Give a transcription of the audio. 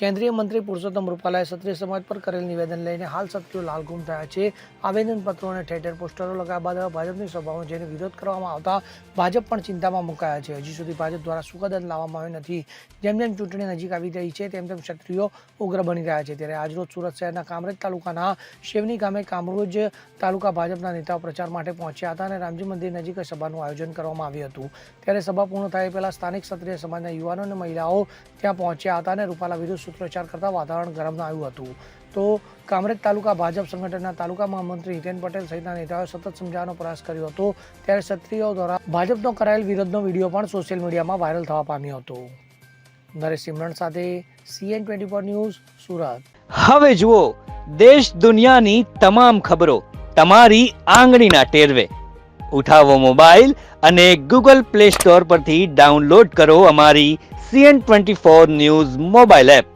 કેન્દ્રીય મંત્રી પુરુષોત્તમ રૂપાલાએ ક્ષત્રિય સમાજ પર કરેલ નિવેદન લઈને હાલ ક્ષત્રિયો લાલઘુમ થયા છે. આવેદનપત્રો અને ઠેર પોસ્ટરો લગાવ્યા બાદ ભાજપની સભામાં જેને વિરોધ કરવામાં આવતા ભાજપ પણ ચિંતામાં મુકાયા છે. હજી સુધી ભાજપ દ્વારા સુખદન લાવવામાં આવ્યું નથી. જેમ જેમ ચૂંટણી નજીક આવી રહી છે, તેમ તેમ ક્ષત્રિયો ઉગ્ર બની રહ્યા છે. ત્યારે આજરોજ સુરત શહેરના કામરેજ તાલુકાના શેવની ગામે કામરોજ તાલુકા ભાજપના નેતાઓ પ્રચાર માટે પહોંચ્યા હતા અને રામજી મંદિર નજીક સભાનું આયોજન કરવામાં આવ્યું હતું. ત્યારે સભા પૂર્ણ થાય પહેલા સ્થાનિક ક્ષત્રિય સમાજના યુવાનો અને મહિલાઓ ત્યાં પહોંચ્યા હતા અને રૂપાલા વિરુદ્ધ સૂત્રોચ્ચાર કરતા વાતાવરણ ગરમ આવ્યું હતું. તો કામરેજ તાલુકા ભાજપ સંગઠનના તાલુકા મહામંત્રી હિતેન પટેલ સહિતના નેતાઓએ સતત સમજાવવાનો પ્રયાસ કર્યો હતો. ત્યારે ક્ષત્રિયો દ્વારા ભાજપનો કરાયેલ વિરોધનો વીડિયો પણ સોશિયલ મીડિયામાં વાયરલ થવા પામ્યો હતો. નરેશ સિમરન સાથે CN twenty four news, Surat. હવે જુઓ, દેશ દુનિયાની તમામ ખબરો તમારી આંગળીના ટેરવે. ઉઠાવો મોબાઈલ અને ગૂગલ પ્લે સ્ટોર પરથી ડાઉનલોડ કરો અમારી CN twenty four news mobile app.